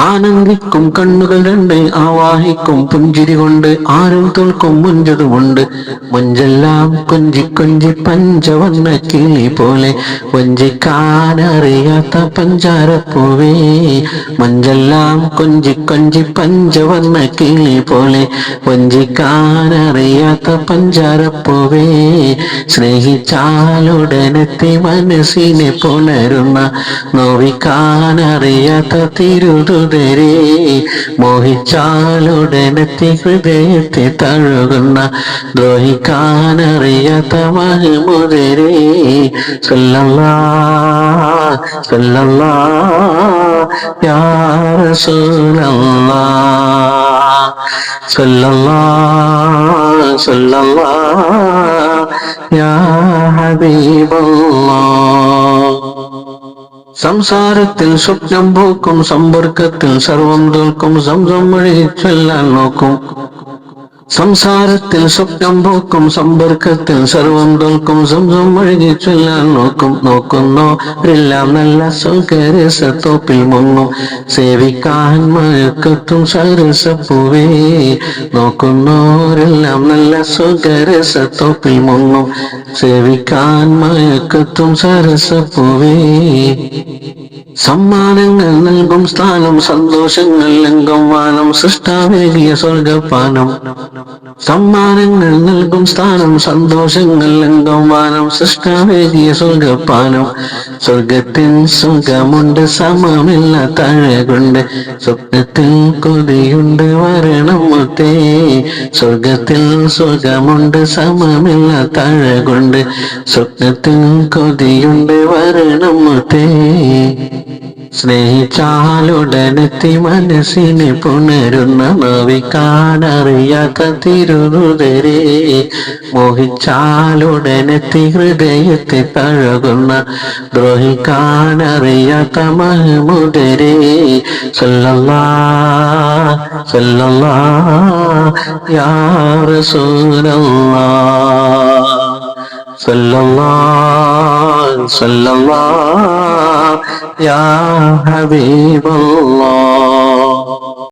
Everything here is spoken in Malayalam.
ആനന്ദിക്കും കണ്ണുകൾ രണ്ട് ആവാഹിക്കും പുഞ്ചിരി കൊണ്ട് ആരും തോൽക്കും മുഞ്ചതുമുണ്ട് മുഞ്ചെല്ലാം കൊഞ്ചി കൊഞ്ചി പഞ്ചവണ്ണ കിളി പോലെ. വഞ്ചിക്കാനറിയാത്ത പഞ്ചാരപ്പൂവേ. മഞ്ചെല്ലാം കൊഞ്ചി കൊഞ്ചി പഞ്ചവണ്ണ കിളി പോലെ. വഞ്ചിക്കാനറിയാത്ത പഞ്ചാരപ്പൂവേ. സ്നേഹിച്ചാലുടനെത്തി മനസ്സിനെ പുലരുന്ന നോവിക്കാനറിയാത്ത തിരുതുതരേ മോഹിച്ചാലുടനെത്തി ഹൃദയത്തെ തഴുകുന്ന ദ്രോഹിക്കാനറിയാത്ത മഹമുദരേ സല്ലല്ലാ യാ യാ ഹബീബല്ലാ. സംസാരത്തിൽ സ്വപ്നം പോക്കും സമ്പർക്കത്തിൽ സർവം തോൽക്കും സംസം വഴി ചൊല്ലാൻ നോക്കും. സംസാരത്തിൽ സ്വപ്നം പോക്കും സമ്പർക്കത്തിൽ സർവം തോൽക്കും സംസം ഒഴുകി ചൊല്ലാൻ നോക്കും നോക്കുന്നു എല്ലാം നല്ല സൗകര്യസത്തോപ്പിൽ മുങ്ങും. സേവിക്കാൻ മഴക്കത്തും സരസപ്പൂവേ നോക്കുന്നോരെല്ലാം നല്ല സ്വകരസത്തോപ്പിൽ മുങ്ങും. സേവിക്കാൻ മയക്കത്തും സരസപ്പൂവേ സമ്മാനങ്ങൾ നൽകും സ്ഥാനം സന്തോഷങ്ങൾ ലംഘം വാനം സൃഷ്ടാവേകിയ സ്വർഗപാനം. സമ്മാനങ്ങൾ നൽകും സ്ഥാനം സന്തോഷങ്ങൾ ലംഘം വാനം സൃഷ്ടാവേകിയ സ്വർഗപാനം. സ്വർഗത്തിൽ സുഖമുണ്ട് സമമില്ല താഴെകൊണ്ട് സ്വപ്നത്തിൽ കൊതിയുണ്ട് വരണം മുത്തേ. സ്വർഗത്തിൽ സുഖമുണ്ട് സമമില്ല താഴെകൊണ്ട് സ്വപ്നത്തിൽ കൊതിയുണ്ട് വരണം മുത്തേ. സ്നേഹിച്ചാലുടനെത്തി മനസ്സിനെ പുണരുന്ന നവിക്കാനറിയാത്ത തിരുതുതരേ മോഹിച്ചാലുടനെത്തി ഹൃദയത്തെ തഴകുന്ന ദ്രോഹിക്കാനറിയാത്ത മഹമുദരേ. സല്ലല്ലാ സല്ലല്ലാ യാ റസൂലല്ലാ. സല്ലല്ലാ സല്ലല്ലാ. യാ ഹബീബല്ലാ